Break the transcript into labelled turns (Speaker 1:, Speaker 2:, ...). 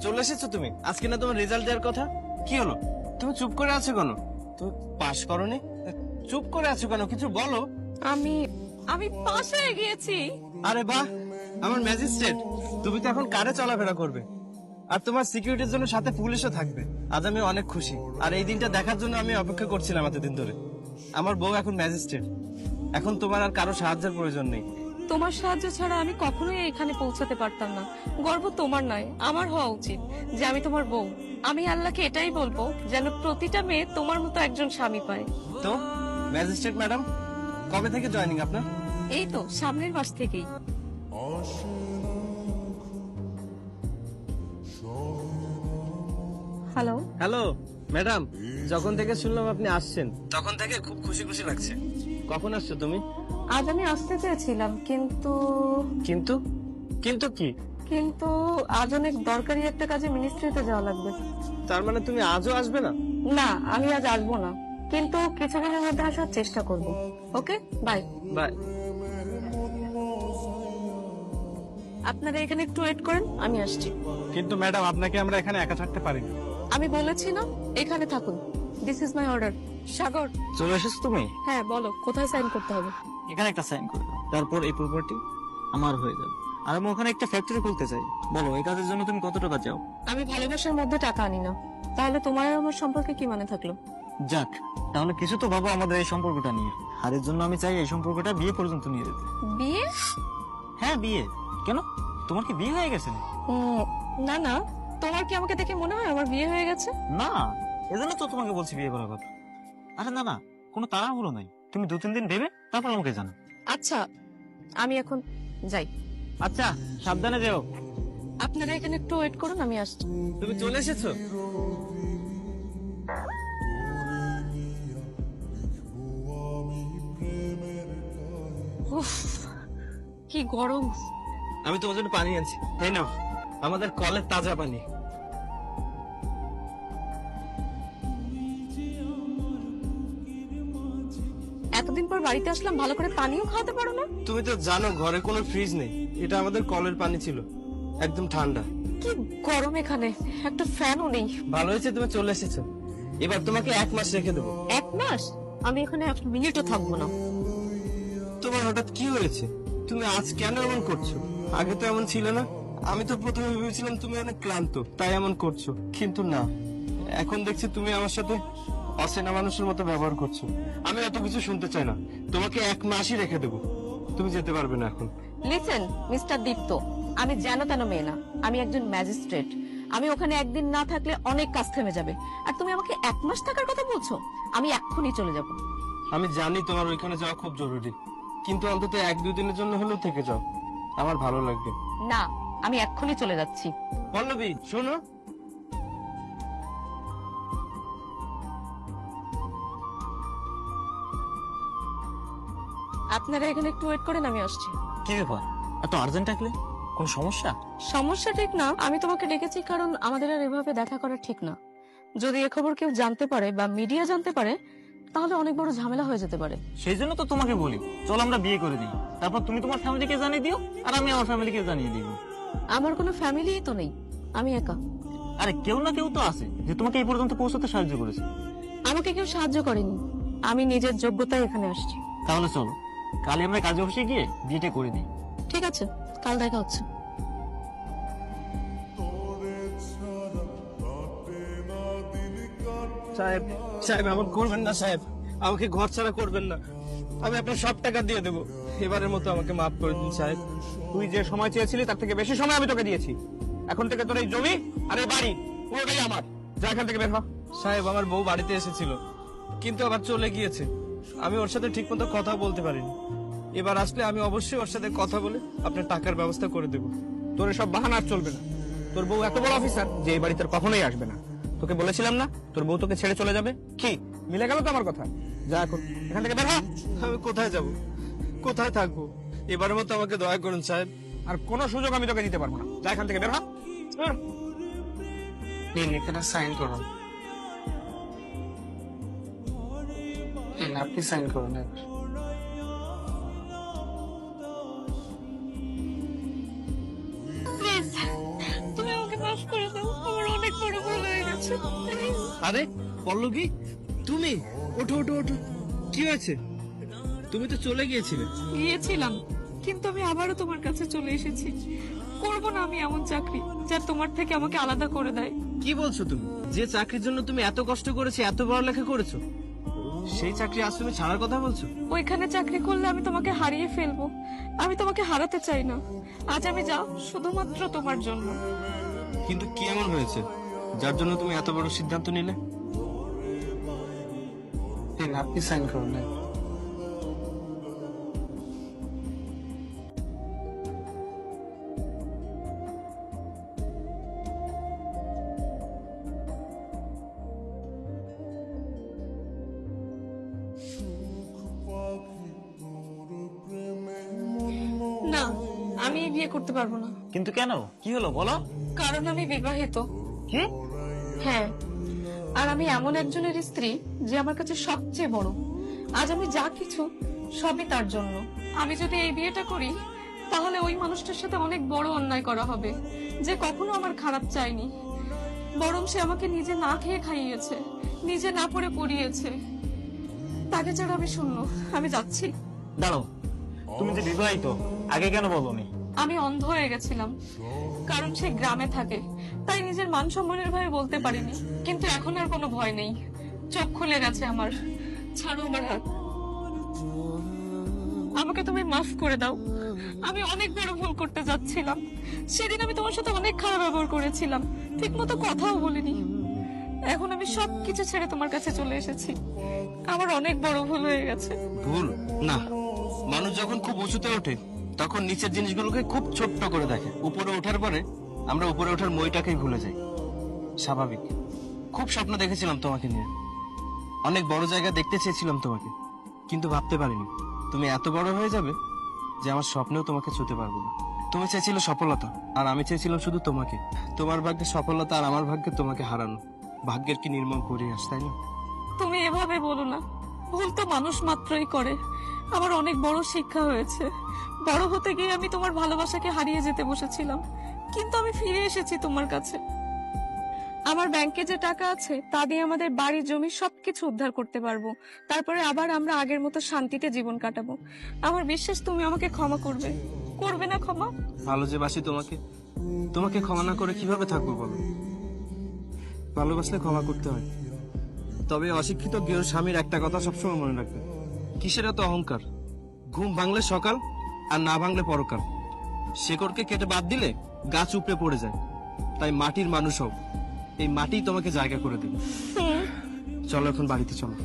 Speaker 1: চলে এসেছ তুমি? আজকে না তোমার রেজাল্ট দেওয়ার কথা? কি হলো? তুমি চুপ করে আছো কেন? তুমি পাশ করনি? চুপ করে আছো কেন? কিছু বলো।
Speaker 2: আমি আমি পাশ হয়ে গিয়েছি।
Speaker 1: আরে বাহ! আমার ম্যাজিস্ট্রেট তুমি তো এখন কারে চলাফেরা করবে? আর তোমার সিকিউরিটির জন্য সাথে পুলিশও থাকবে। আজ আমি অনেক খুশি। আর এই দিনটা দেখার জন্য আমি অপেক্ষা করছিলাম এতদিন ধরে। আমার বউ এখন ম্যাজিস্ট্রেট এখন তোমার আর কারও সাহায্যের প্রয়োজন নেই।
Speaker 2: তোমার সাহায্য ছাড়া আমি কখনোই এখানে পৌঁছাতে পারতাম না। গর্ব তোমার নয় আমার হওয়া উচিত যে আমি তোমার বউ। আমি আল্লাহকে এটাই বলব যেন প্রতিটা মেয়ে তোমার মতো একজন স্বামী পায়।
Speaker 1: তো ম্যাজিস্ট্রেট ম্যাডাম কবে থেকে জয়েনিং আপনার?
Speaker 2: এই তো সামনের মাস থেকেই। হ্যালো।
Speaker 1: হ্যালো ম্যাডাম যখন থেকে শুনলাম আপনি আসছেন। তখন থেকে খুব খুশি খুশি লাগছে। কখন আসছো তুমি?
Speaker 2: আজ আমি আসতে চেয়েছিলাম কিন্তু
Speaker 1: কিন্তু? কিন্তু কি?
Speaker 2: কিন্তু আজ অনেক দরকারি একটা কাজে মিনিস্ট্রিতে যাওয়া লাগবে।
Speaker 1: তার মানে তুমি আজও আসবে না?
Speaker 2: না আমি আজ আসব না কিন্তু কিছুদিনের মধ্যে আসার চেষ্টা করব। ওকে? বাই
Speaker 1: বাই
Speaker 2: আপনারা এখানে একটু ওয়েট করেন আমি আসছি।
Speaker 1: কিন্তু ম্যাডাম আপনাকে আমরা এখানে একা থাকতে পারি না
Speaker 2: আমি বলেছি না এখানে থাকুন। This is my order Sagar.
Speaker 1: চলে এসেছ তুমি?
Speaker 2: হ্যাঁ বলো কোথায় সাইন করতে হবে?
Speaker 3: এখানে একটা সাইন করে দাও। তারপর এই প্রপার্টি আমার হয়ে যাবে। আর আমি ওখানে একটা ফ্যাক্টরি খুলতে চাই। বলো এই কাজের জন্য তুমি কত টাকা চাও?
Speaker 2: আমি ভালোবাসার মধ্যে টাকা আনি না। তাহলে তোমার আর আমার সম্পর্কে কি মানে থাকল?
Speaker 3: যাক তাহলে কিছু তো ভাবো আমাদের এই সম্পর্কটা নিয়ে। আর এর জন্য আমি চাই এই সম্পর্কটা বিয়ে পর্যন্ত নিয়ে যেতে।
Speaker 2: বিয়ে?
Speaker 3: হ্যাঁ বিয়ে। কেন? তোমার কি বিয়ে হয়ে গেছে?
Speaker 2: না না। তোমার কি আমাকে দেখে মনে হয় আমার বিয়ে হয়ে গেছে?
Speaker 3: না এজন্য তো তোমাকে বলছি বিয়ে করার কথা। আরে না না কোনো তাড়াহুড়ো নাই। তুমি দু তিন দিন ভেবে তারপর আমাকে জানো।
Speaker 2: আচ্ছা আমি এখন যাই।
Speaker 3: আচ্ছা সাবধানে যেও।
Speaker 2: আপনারা এখানে একটু ওয়েট করুন আমি আসছি।
Speaker 1: তুমি চলে এসেছ?
Speaker 2: উফ কি গরম।
Speaker 1: আমি তোমার জন্য পানি আনছি। এই নাও আমাদের কলের তাজা পানি।
Speaker 2: এতদিন পর বাড়িতে আসলাম ভালো করে পানিও খাওয়াতে পারো না।
Speaker 1: তুমি তো জানো ঘরে কোনো ফ্রিজ নেই। এটা আমাদের কলের পানি ছিল একদম ঠান্ডা।
Speaker 2: কি গরম এখানে একটা ফ্যানও নেই।
Speaker 1: ভালো হয়েছে তুমি চলে এসেছ। এবার তোমাকে এক মাস রেখে দেবো।
Speaker 2: এক মাস? আমি এখানে এক মিনিটও থাকব না।
Speaker 1: তোমার হঠাৎ কি হয়েছে? তুমি আজ কেন এমন করছ? আগে তো এমন ছিল না। আমি তো প্রথমে ভেবেছিলাম তুমি অনেক ক্লান্ত তাই এমন করছ। কিন্তু না। এখন দেখছি তুমি আমার সাথে অচেনা মানুষের মতো ব্যবহার করছ। আমি এত কিছু শুনতে চাই না। তোমাকে এক মাসই রেখে দেবো। তুমি যেতে পারবে না এখন।
Speaker 2: লিসেন মিস্টার দীপ্ত আমি যেন তেন মেয়ে না। আমি একজন ম্যাজিস্ট্রেট। আমি ওখানে একদিন না থাকলে অনেক কাজ থেমে যাবে। আর তুমি আমাকে এক মাস থাকার কথা বলছো? আমি এক্ষুনি চলে যাব।
Speaker 1: আমি জানি তোমার ওইখানে যাওয়া খুব জরুরি। কিন্তু অন্তত এক দুই দিনের জন্য হলেও থেকে যাও। আমার ভালো লাগবে।
Speaker 2: না আমি এক্ষুনি চলে যাচ্ছি।
Speaker 1: পল্লবী শোনো।
Speaker 2: আপনারা এখানে একটু ওয়েট করেন আমি আসছি।
Speaker 3: কি ব্যাপার? এত আর্জেন্ট থাকলে? কোন সমস্যা?
Speaker 2: সমস্যা ঠিক না আমি তোমাকে ডেকেছি কারণ আমাদের আর এভাবে দেখা করা ঠিক না। যদি এ খবর কেউ জানতে পারে বা মিডিয়া জানতে পারে তাহলে অনেক বড় ঝামেলা হয়ে যেতে পারে।
Speaker 3: সেই জন্য তো তোমাকে বলি চল আমরা বিয়ে করে দিই। তারপর তুমি তোমার ফ্যামিলিকে জানিয়ে দিও আর আমি আমার ফ্যামিলিকে জানিয়ে দিব।
Speaker 2: আমার কোনো ফ্যামিলিই তো নেই আমি একা।
Speaker 3: আরে কেউ না কেউ তো আছে যে তোমাকে এই পর্যন্ত পৌঁছাতে সাহায্য করেছে।
Speaker 2: আমাকে কেউ সাহায্য করেনি আমি নিজের যোগ্যতায় এখানে আসছি।
Speaker 3: তাহলে চলো। কালে আমরা কাজে অফিসে গিয়ে বিয়েটা করে দিই
Speaker 2: ঠিক আছে কাল দেখা হচ্ছে।
Speaker 1: সাহেব সাহেব এমন করবেন না সাহেব। আমাকে ঘর ছাড়া করবেন না। আমি আপনার সব টাকা দিয়ে দেবো। এবারের মতো আমাকে মাফ করে দিন সাহেব।
Speaker 4: তুই যে সময় চেয়েছিলি তার থেকে বেশি সময় আমি তোকে দিয়েছি। এখন থেকে তোর এই জমি আর এই বাড়ি পুরোটাই আমার। যা এখান থেকে বের হ।
Speaker 1: সাহেব আমার বউ বাড়িতে এসেছিল কিন্তু আবার চলে গিয়েছে। আমি ওর সাথে ঠিক মতো কথা বলতে পারিনি। এবার আসলে আমি অবশ্যই ওর সাথে কথা বলে আপনার টাকার ব্যবস্থা করে দেবো।
Speaker 4: তোর সব বাহানা আর চলবে না। তোর বউ এত বড় অফিসার যে এই বাড়িতে আর কখনোই আসবে না। তোকে বলেছিলাম না তোর বউ তোকে ছেড়ে চলে যাবে? কি? মিলে গেল তো আমার কথা? যা এখন এখান থেকে বের
Speaker 1: আমি কোথায় যাব? কোথায় থাকব? এবারের মতো আমাকে দয়া করুন সাহেব।
Speaker 4: আর কোনো সুযোগ আমি তোকে দিতে পারব না। যা এখান থেকে বের হ।
Speaker 1: এখানে সাইন করুন আপনি সাইন করুন এবার।
Speaker 2: তুমি আমাকে মাফ করে দাও হচ্ছে প্লিজ
Speaker 1: আরে পল্লবী তুমি ওঠো ওঠো ওঠো। কি হয়েছে? তুমি তো চলে গিয়েছিলে।
Speaker 2: গিয়েছিলাম কিন্তু আমি আবারও তোমার কাছে চলে এসেছি। করব না আমি এমন চাকরি যা তোমার থেকে আমাকে আলাদা করে দেয়।
Speaker 1: কি বলছো তুমি? যে চাকরির জন্য তুমি এত কষ্ট করেছ এত বড় লেখা করেছ? সেই চাকরি আজ তুমি ছাড়ার কথা বলছো?
Speaker 2: ওইখানে চাকরি করলে আমি তোমাকে হারিয়ে ফেলব। আমি তোমাকে হারাতে চাই না। আজ আমি যাও শুধুমাত্র তোমার জন্য।
Speaker 1: কিন্তু কি এমন হয়েছে? যার জন্য তুমি এত বড় সিদ্ধান্ত নিলে? আপনি সাইন করুন
Speaker 2: না বিয়ে করতে পারব না।
Speaker 3: কিন্তু কেন? কি হলো বলো।
Speaker 2: কারণ আমি বিবাহিত।
Speaker 3: কি?
Speaker 2: হ্যাঁ। আর আমি এমন একজনের স্ত্রী যে আমার কাছে সবচেয়ে বড়। আজ আমি যা কিছু সবই তার জন্য। আমি যদি এই বিয়েটা করি তাহলে ওই মানুষটার সাথে অনেক বড় অন্যায় করা হবে যে কখনো আমার খারাপ চায়নি। বরং সে আমাকে নিজে না খেয়ে খাইয়েছে নিজে না পড়ে পড়িয়েছে। তাকে ছাড়া আমি শূন্য। আমি যাচ্ছি।
Speaker 3: দাঁড়াও। তুমি যে বিবাহিত আগে কেন বলোনি?
Speaker 2: আমি অন্ধ হয়ে গেছিলাম। কারণ সে গ্রামে থাকে। তাই নিজের মান সম্মানের ভয়ে বলতে পারিনি। কিন্তু এখন আর কোনো ভয় নেই। চোখ খুলে গেছে আমার। ছাড়ো আমার হাত। আমাকে তুমি মাফ করে দাও। আমি অনেক বড় ভুল করতে যাচ্ছিলাম। সেদিন আমি তোমার সাথে অনেক খারাপ ব্যবহার করেছিলাম। ঠিক মতো কথাও বলিনি। এখন আমি সব কিছু ছেড়ে তোমার কাছে চলে এসেছি। আমার অনেক বড় ভুল হয়ে গেছে।
Speaker 1: ভুল? না। মানুষ যখন খুব উঁচুতে ওঠে তখন নিচের জিনিসগুলোকে খুব ছোট্ট করে দেখে। উপরে ওঠার পরে আমরা উপরে ওঠার মইটাকেই ভুলে যাই। স্বাভাবিক। খুব স্বপ্ন দেখেছিলাম তোমাকে নিয়ে। অনেক বড় জায়গা দেখতে চেয়েছিলাম তোমাকে। কিন্তু ভাবতে পারিনি। তুমি এত বড় হয়ে যাবে যে আমার স্বপ্নেও তোমাকে ছুতে পারব না। তুমি চেয়েছিলে সফলতা, আর আমি চেয়েছিলাম শুধু তোমাকে। তোমার ভাগ্যে সফলতা আর আমার ভাগ্যে তোমাকে হারানো। ভাগ্যের কি নির্মম পরিহাস, তাই না?
Speaker 2: তুমি এভাবে বলো না। ভুল তো মানুষ মাত্রই করে। আমার অনেক বড় শিক্ষা হয়েছে। বড় হতে গিয়ে আমি তোমার ভালোবাসাকে হারিয়ে যেতে বসেছিলাম। কিন্তু আমি ফিরে এসেছি তোমার কাছে। আমার ব্যাংকে যে টাকা আছে, তা দিয়ে আমাদের বাড়ি জমি সবকিছু উদ্ধার করতে পারব। তারপরে আবার আমরা আগের মতো শান্তিতে জীবন কাটাবো। আমার বিশ্বাস, তুমি আমাকে ক্ষমা করবে। করবে না ক্ষমা?
Speaker 1: ভালো যে বাসি তোমাকে। তোমাকে ক্ষমা না করে কীভাবে থাকব বলো? ভালোবাসলে ক্ষমা করতে হয়। তবে অশিক্ষিত গৃহ স্বামীর একটা কথা সবসময় মনে রাখবে। কিসের এত অহংকার? ঘুম ভাঙলে সকাল আর না ভাঙলে পরকাল শেকড়কে কেটে বাদ দিলে গাছ উপড়ে পড়ে যায়। তাই মাটির মানুষ হোক এই মাটি তোমাকে জায়গা করে দেবে চলো এখন বাড়িতে চলো।